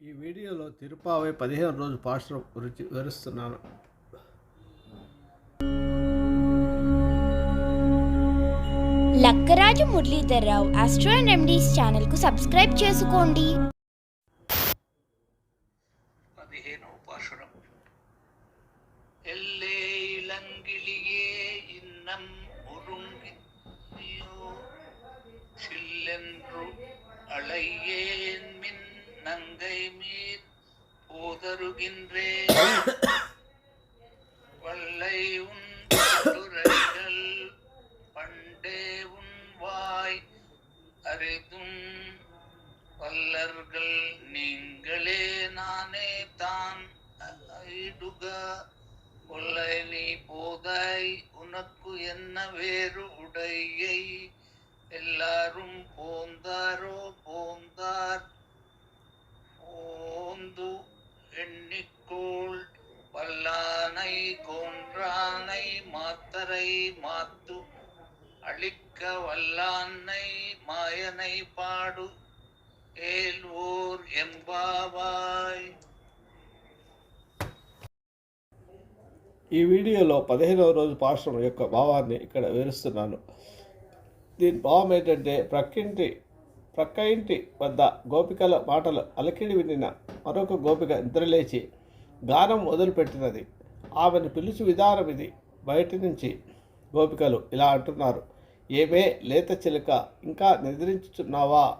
ఈ వీడియోలో తిరుపావై పదిహేను రోజు పాశ్రం గురించి వివరిస్తున్నాను Lakkaraju Muralidhar Rao astro and remedies ఛానల్కు సబ్స్క్రైబ్ చేసుకోండి பதினேனோ பாசுரம் எல்லே இளங்கிளியே இன்னம் ஒருங்கியோ சில்லென்று அழையேன் மின் நங்கை மீர் போதருகின்றேன். வல்லை உன் துறைகள் பண்டே உன் வாய் அரிதும் வல்லர்கள் நீங்களே நானே தான். ஐடுக கொல்லை நீ போதாய் உனக்கு என்ன வேறு உடையை? எல்லாரும் போந்தாரோ போந்தார் வல்லானை கொன்றானை மாத்தரை மாத்து அழிக்க வல்லானை மாயனை பாடு ஏல்வோர் எம்பாவாய் ఈ వీడియోలో పదిహేనవ రోజు పాశ్రం యొక్క భావాన్ని ఇక్కడ వివరిస్తున్నాను దీని భావం ఏంటంటే ప్రక్కింటి ప్రక్క ఇంటి వద్ద గోపికల మాటలు అలకిడి వినిన మరొక గోపిక నిద్రలేచి గానం మొదలుపెట్టినది ఆమెను పిలుచు విధానం ఇది. బయటి నుంచి గోపికలు ఇలా అంటున్నారు. ఏమే లేత చిలుక ఇంకా నిద్రించుచున్నావా?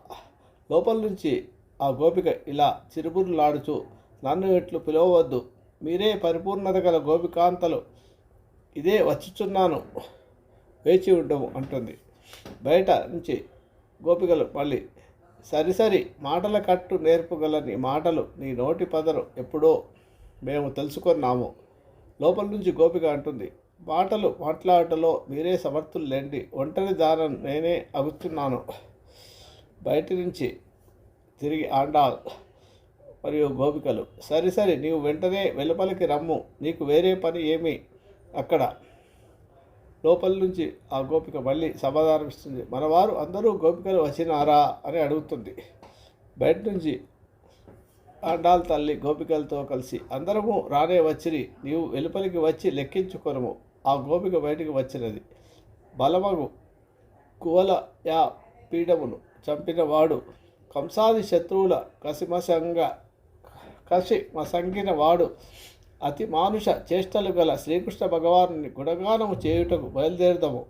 లోపల నుంచి ఆ గోపిక ఇలా చిరుబురులాడుచు నన్ను ఎట్లు పిలవవద్దు. మీరే పరిపూర్ణత గల గోపికాంతలు. ఇదే వచ్చుచున్నాను. వేచి ఉండము అంటుంది. బయట నుంచి గోపికలు మళ్ళీ సరి సరి మాటల కట్టు నేర్పగల నీ మాటలు నీ నోటి పదరు ఎప్పుడో మేము తెలుసుకున్నాము. లోపల నుంచి గోపిక అంటుంది మాటలు మాట్లాడటంలో మీరే సమర్థులు లేండి ఒంటరి దారని నేనే అగుతున్నాను. బయట నుంచి తిరిగి ఆండాల్ మరియు గోపికలు సరి సరి నీవు వెంటనే వెలుపలికి రమ్ము. నీకు వేరే పని ఏమి అక్కడ. లోపల నుంచి ఆ గోపిక మళ్ళీ సమాధానం ఇస్తుంది మనవారు అందరూ గోపికలు వచ్చినారా అని అడుగుతుంది. బయట నుంచి అండాల తల్లి గోపికలతో కలిసి అందరము రానే వచ్చిరి నీవు వెలుపలికి వచ్చి లెక్కించుకొనము ఆ గోపిక బయటికి వచ్చినది. బలమగు కువల యా పీడమును చంపిన వాడు కంసాది శత్రువుల కసిమసంగా కసి మసంగిన వాడు అతి మానుష చేష్టలు గల శ్రీకృష్ణ భగవాను గుణగానము చేయుటకు బయలుదేరదము.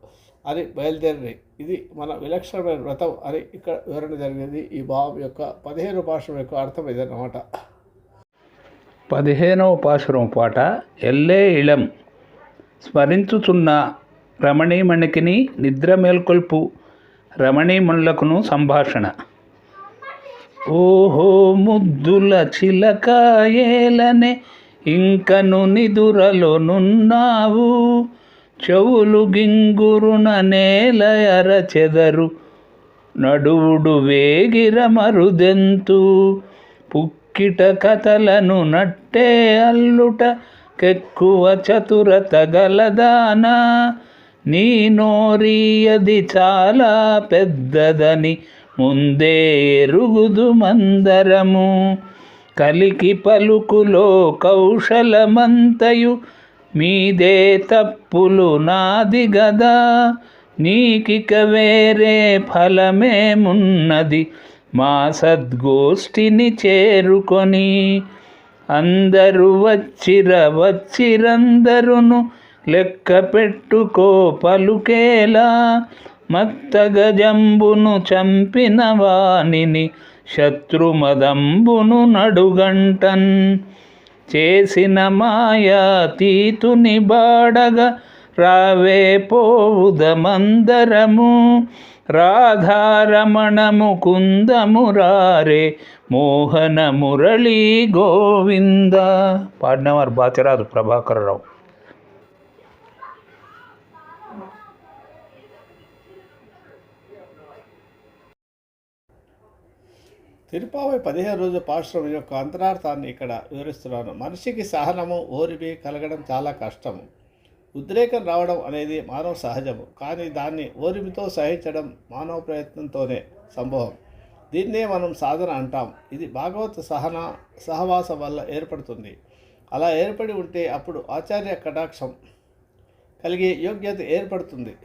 అని బయలుదేరి ఇది మన విలక్షణమైన వ్రతం అని ఇక్కడ వివరణ జరిగింది. ఈ భావం యొక్క పదిహేను భాషల యొక్క అర్థం ఇదన్నమాట. పదిహేనవ పాశురం పాట ఎల్లే ఇళం. స్మరించుచున్న రమణీమణికిని నిద్ర మేల్కొల్పు రమణీమణులకును సంభాషణ. ఓహో ముద్దుల చిలకాయేలనే ఇంకను నిదురలో నున్నావు. చెవులు గింగురున నేల ఎరచెదరు నడువుడు వేగిర మరుదెంతు. పుక్కిట కథలను నట్టే అల్లుట. కెక్కువ చతురత గలదానా నీ నోరియది చాలా పెద్దదని ముందే ఎరుగుదు మందరము. కలికి పలుకులో కౌశలమంతయు. మీదే తప్పులు నాది గదా. నీకిక వేరే ఫలమేమున్నది? మా సద్గోష్ఠిని చేరుకొని అందరూ వచ్చిర వచ్చిరందరును లెక్క పెట్టుకో పలుకేలా. మత్తగజంబును చంపిన వాణిని శత్రుమదంబును నడుగంటన్. చేసిన మాయా తీతుని బాడగ రావే పోవుదమందరము. రాధారమణము కుందము రారే మోహన మురళీ గోవింద. పాడినవారు బాచిరాజు ప్రభాకరరావు. తిరుపావై పదిహేను రోజు పాశ్రం యొక్క అంతరార్థాన్ని ఇక్కడ వివరిస్తున్నాను. మనిషికి సహనము ఓరిమి కలగడం చాలా కష్టము ఉద్రేకం రావడం అనేది మానవ సహజము. కానీ దాన్ని ఓరిమితో సహించడం మానవ ప్రయత్నంతోనే సంభవం. దీన్నే మనం సాధన అంటాం. ఇది భాగవత సహన సహవాసం వల్ల ఏర్పడుతుంది. అలా ఏర్పడి ఉంటే అప్పుడు ఆచార్య కటాక్షం కలిగే యోగ్యత ఏర్పడుతుంది.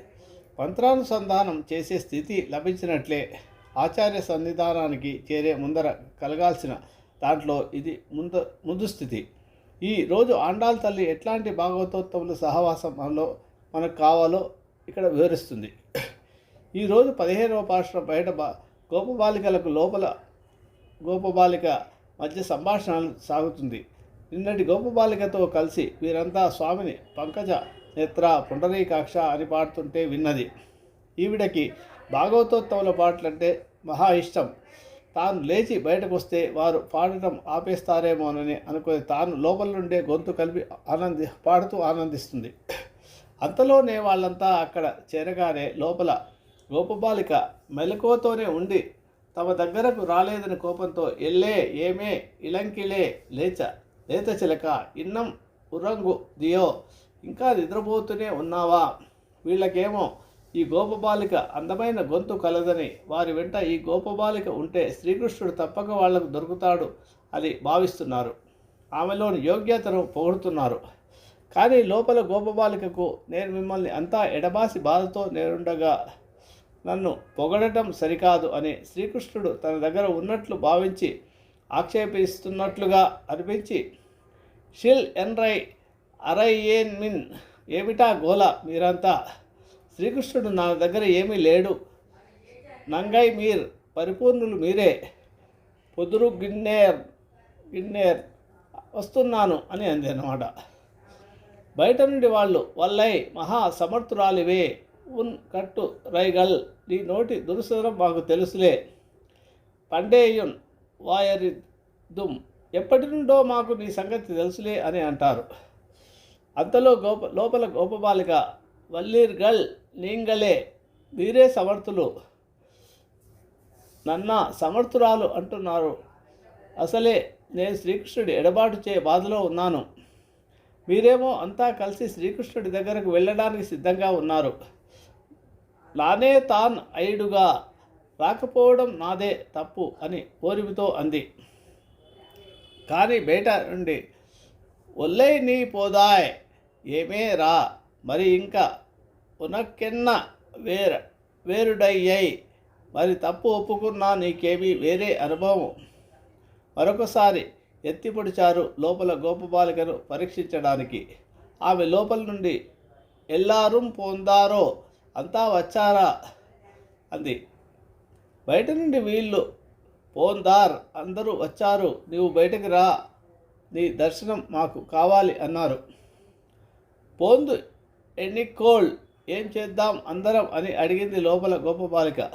మంత్రానుసంధానం చేసే స్థితి లభించినట్లే ఆచార్య సన్నిధానానికి చేరే ముందర కలగాల్సిన దాంట్లో ఇది ముందు ముందు స్థితి. ఈ రోజు ఆండాల్ తల్లి ఎట్లాంటి భాగవతోత్తముల సహవాసంలో మనకు కావాలో ఇక్కడ వివరిస్తుంది. ఈరోజు పదిహేనవ పాఠం బయట గోపబాలికలకు లోపల గోపబాలిక మధ్య సంభాషణ సాగుతుంది. నిన్నటి గోపబాలికతో కలిసి వీరంతా స్వామిని పంకజ నేత్ర పుండరీకాక్ష అని పాడుతుంటే విన్నది. ఈవిడకి భాగవతోత్తముల పాటలంటే మహా ఇష్టం. తాను లేచి బయటకు వస్తే వారు పాడటం ఆపేస్తారేమోనని అనుకుని తాను లోపల నుండే గొంతు కలిపి ఆనంది పాడుతూ ఆనందిస్తుంది. అంతలోనే వాళ్ళంతా అక్కడ చేరగానే లోపల గోపబాలిక మెలకువతోనే ఉండి తమ దగ్గరకు రాలేదని కోపంతో ఎల్లే ఏమే ఇలంకిలే లేచ లేత చిలక ఇన్నం ఉరంగు దియో ఇంకా నిద్రపోతూనే ఉన్నావా? వీళ్ళకేమో ఈ గోపబాలిక అందమైన గొంతు కలదని వారి వెంట ఈ గోపబాలిక ఉంటే శ్రీకృష్ణుడు తప్పక వాళ్ళకు దొరుకుతాడు అని భావిస్తున్నారు. ఆమెలోని యోగ్యతను పొగుడుతున్నారు. కానీ లోపల గోపబాలికకు నేను మిమ్మల్ని అంతా ఎడబాసి బాధతో నేనుండగా నన్ను పొగడటం సరికాదు అని శ్రీకృష్ణుడు తన దగ్గర ఉన్నట్లు భావించి ఆక్షేపిస్తున్నట్లుగా అనిపించి షిల్ ఎన్రై అరై ఏన్ మిన్ ఏమిటా గోల మీరంతా? శ్రీకృష్ణుడు నా దగ్గర ఏమీ లేడు. నంగై మీర్ పరిపూర్ణులు మీరే. పొదురు గిన్నేర్ గిన్నేర్ వస్తున్నాను అని అంది అన్నమాట. బయట నుండి వాళ్ళు వల్లై మహా సమర్థురాలివే. ఉన్ కట్టు రైగల్ నీ నోటి దురుసరం మాకు తెలుసులే. పండేయున్ వాయరి దుమ్ ఎప్పటి నుండో మాకు నీ సంగతి తెలుసులే అని అంటారు. అంతలో గోప లోపల గోపబాలిక వల్లీర్ గల్ నీంగలే మీరే సమర్థులు. నన్న సమర్థురాలు అంటున్నారు. అసలే నేను శ్రీకృష్ణుడి ఎడబాటు చే బాధలో ఉన్నాను. మీరేమో అంతా కలిసి శ్రీకృష్ణుడి దగ్గరకు వెళ్ళడానికి సిద్ధంగా ఉన్నారు. నానే తాన్ అయుడుగా రాకపోవడం నాదే తప్పు అని ఓరిమితో అంది. కానీ బయట నుండి ఒల్లై నీ పోదాయ్ ఏమే రా మరి ఇంకా ఉనకెన్న వేర వేరుడయ్యాయి మరి తప్పు ఒప్పుకున్నా నీకేమీ వేరే అనుభవం మరొకసారి ఎత్తిపొడిచారు లోపల గోపబాలికను పరీక్షించడానికి. ఆమె లోపల నుండి ఎల్లారం పొందారో అంతా వచ్చారా? అంది. బయట నుండి వీళ్ళు పోందార్ అందరూ వచ్చారు నీవు బయటకు రా నీ దర్శనం మాకు కావాలి అన్నారు. పోందు ఎన్నికోల్ ఏం చేద్దాం? అందరం అని అడిగింది లోపల గోపబాలిక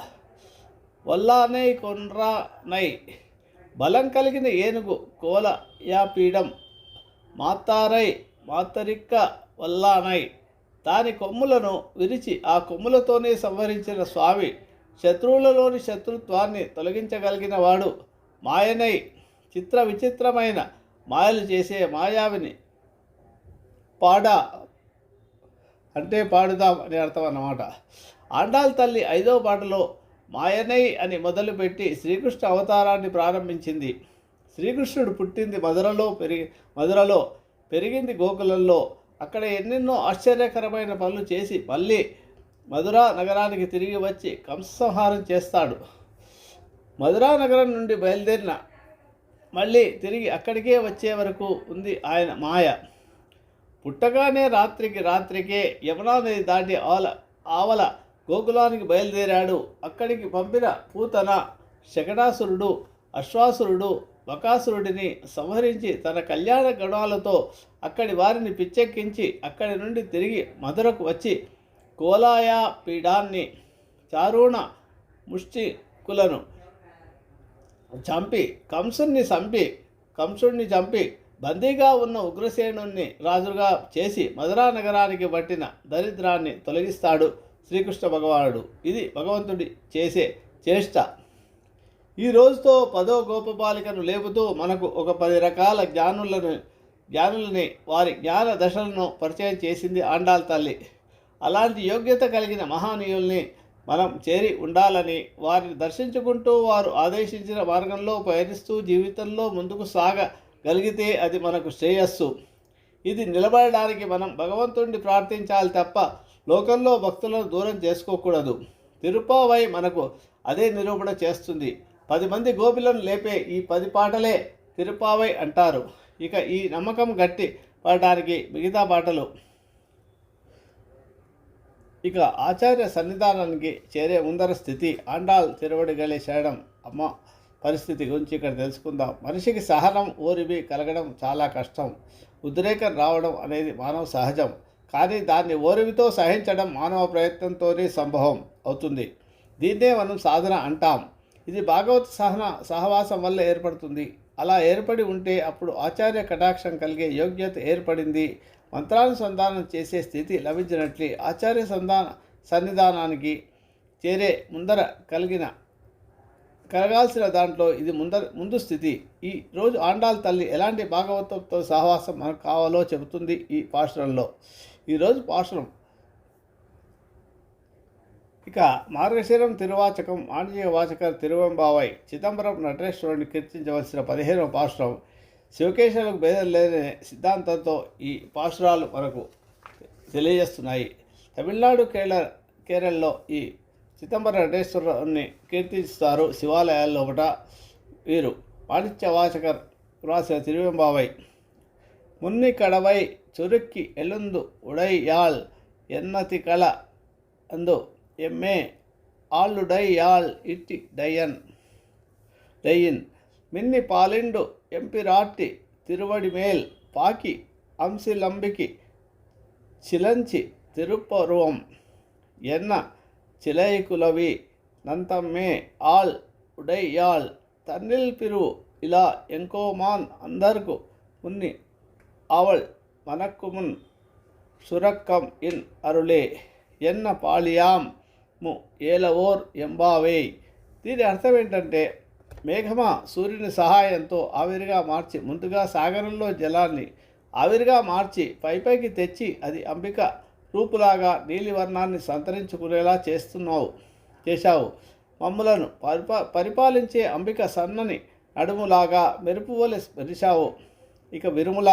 వల్లానై కొండ్రా నై. బలం కలిగిన ఏనుగు కోల యాపీడం మాతారై మాతరిక్క వల్లానై. దాని కొమ్ములను విరిచి ఆ కొమ్ములతోనే సంహరించిన స్వామి శత్రువులలోని శత్రుత్వాన్ని తొలగించగలిగిన వాడు మాయనై. చిత్ర విచిత్రమైన మాయలు చేసే మాయావిని పాడ అంటే పాడుదాం అని అర్థం అన్నమాట. ఆండాల్ తల్లి ఐదవ పాటలో మాయనై అని మొదలుపెట్టి శ్రీకృష్ణ అవతారాన్ని ప్రారంభించింది. శ్రీకృష్ణుడు పుట్టింది మధురలో పెరిగి మధురలో పెరిగింది గోకులంలో. అక్కడ ఎన్నెన్నో ఆశ్చర్యకరమైన పనులు చేసి మళ్ళీ మధురా నగరానికి తిరిగి వచ్చి కంసంహారం చేస్తాడు. మధురా నగరం నుండి బయలుదేరిన మళ్ళీ తిరిగి అక్కడికే వచ్చే వరకు ఉంది ఆయన మాయ. పుట్టగానే రాత్రికి రాత్రికే యమునా నది దాటి ఆవల ఆవల గోకులానికి బయలుదేరాడు. అక్కడికి పంపిన పూతన శకటాసురుడు అశ్వాసురుడు బకాసురుడిని సంహరించి తన కళ్యాణ గణాలతో అక్కడి వారిని పిచ్చెక్కించి అక్కడి నుండి తిరిగి మధురకు వచ్చి కోలాయా పీడాన్ని చారుణ ముష్టికులను చంపి కంసుణ్ణి చంపి కంసుణ్ణి చంపి బందీగా ఉన్న ఉగ్రసేనుణ్ణి రాజుగా చేసి మధురా నగరానికి పట్టిన దరిద్రాన్ని తొలగిస్తాడు శ్రీకృష్ణ భగవానుడు. ఇది భగవంతుడి చేసే చేష్ట. ఈ రోజుతో పదో గోపబాలికను లేపుతూ మనకు ఒక పది రకాల జ్ఞానులను జ్ఞానులని వారి జ్ఞాన దశలను పరిచయం చేసింది ఆండాల్ తల్లి. అలాంటి యోగ్యత కలిగిన మహానీయుల్ని మనం చేరి ఉండాలని వారిని దర్శించుకుంటూ వారు ఆదేశించిన మార్గంలో పయనిస్తూ జీవితంలో ముందుకు సాగ కలిగితే అది మనకు శ్రేయస్సు. ఇది నిలబడడానికి మనం భగవంతుణ్ణి ప్రార్థించాలి తప్ప లోకంలో భక్తులను దూరం చేసుకోకూడదు. తిరుపావై మనకు అదే నిరూపణ చేస్తుంది. పది మంది గోపిలను లేపే ఈ పది పాటలే తిరుపావై అంటారు. ఇక ఈ నమ్మకం గట్టి పడటానికి మిగతా పాటలు. ఇక ఆచార్య సన్నిధానానికి చేరే ముందర స్థితి. ఆండాల్ తిరువడిగలే శరణం. అమ్మ. పరిస్థితి గురించి ఇక్కడ తెలుసుకుందాం. మనిషికి సహనం ఓరిమి కలగడం చాలా కష్టం. ఉద్రేకం రావడం అనేది మానవ సహజం. కానీ దాన్ని ఓరిమితో సహించడం మానవ ప్రయత్నంతోనే సంభవం అవుతుంది. దీన్నే మనం సాధన అంటాం. ఇది భాగవత సహన సహవాసం వల్ల ఏర్పడుతుంది. అలా ఏర్పడి ఉంటే అప్పుడు ఆచార్య కటాక్షం కలిగే యోగ్యత ఏర్పడింది. మంత్రానుసంధానం చేసే స్థితి లభించినట్లే ఆచార్య సంధాన సన్నిధానానికి చేరే ముందర కలిగిన కలగాల్సిన దాంట్లో ఇది ముందర ముందు స్థితి. ఈ రోజు ఆండాల తల్లి ఎలాంటి భాగవతంతో సహవాసం మనకు కావాలో చెబుతుంది ఈ పాశ్రంలో ఈరోజు పాశ్రం ఇక మార్గశీరం తిరువాచకం ఆంజనేయ వాచక తిరువంబావై చిదంబరం నటేశ్వరుని కీర్తించవలసిన పదిహేనవ పాశ్రం శివకేశవులకు భేదం లేని సిద్ధాంతంతో ఈ పాశ్రాలు మనకు తెలియజేస్తున్నాయి. తమిళనాడు కేరళ కేరళలో ఈ చిదంబర నటేశ్వరుని కీర్తిస్తారు శివాలయాల్లో ఒకట వీరు. పాండిత్య వాచకర్ రాసిన తిరువెంబావై మున్ని కడవై చురుక్కి ఎలుందు ఉడయ్యాల్ ఎన్నతి కళ అందు ఎమ్మె ఆళ్ళుడై ఇట్టి డయన్ డయిన్ మిన్ని పాలిండు ఎంపిరాట్టి తిరువడి మేల్ పాకి అంశిలంబికి చిలంచి తిరుపరువం ఎన్న చిలైకులవి నంతమ్మే ఆల్ ఉడైయాళ్ తన్నిల్ పిరువు ఇలా ఎంకోమాన్ అందర్కు ఉన్ని அவள் மனக்கு முன் சுரக்கம் இன் అరులే ఎన్న పాళియాం ము ఏలవోర్ ఎంబావే దీని అర్థం ఏంటంటే మేఘమా సూర్యుని సహాయంతో ఆవిరిగా మార్చి ముందుగా సాగరంలో జలాన్ని ఆవిరిగా మార్చి పైపైకి తెచ్చి అది అంబిక రూపులాగా నీలివర్ణాన్ని సంతరించుకునేలా చేస్తున్నావు చేశావు. మమ్ములను పరిపా పరిపాలించే అంబిక సన్నని నడుములాగా మెరుపు వలె మెరిశావు. ఇక విరుముల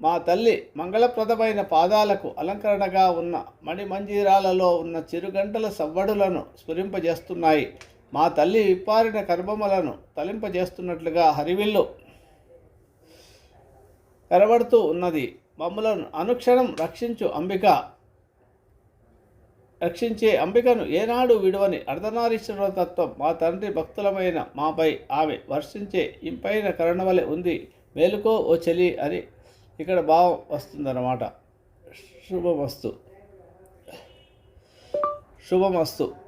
మా తల్లి మంగళప్రదమైన పాదాలకు అలంకరణగా ఉన్న మణిమంజీరాలలో ఉన్న చిరుగంటల సవ్వడులను స్ఫురింపజేస్తున్నాయి. మా తల్లి విప్పారిన కర్మములను తలింపజేస్తున్నట్లుగా హరివిల్లు కనబడుతూ ఉన్నది. మమ్మలను అనుక్షణం రక్షించు అంబిక. రక్షించే అంబికను ఏనాడు విడువని అర్ధనారీశ్వర తత్వం మా తండ్రి భక్తులమైన మాపై ఆమె వర్షించే ఇంపైన కరుణవలె ఉంది. మేలుకో ఓ చెలి అని ఇక్కడ భావం వస్తుందన్నమాట. శుభమస్తు. శుభమస్తు.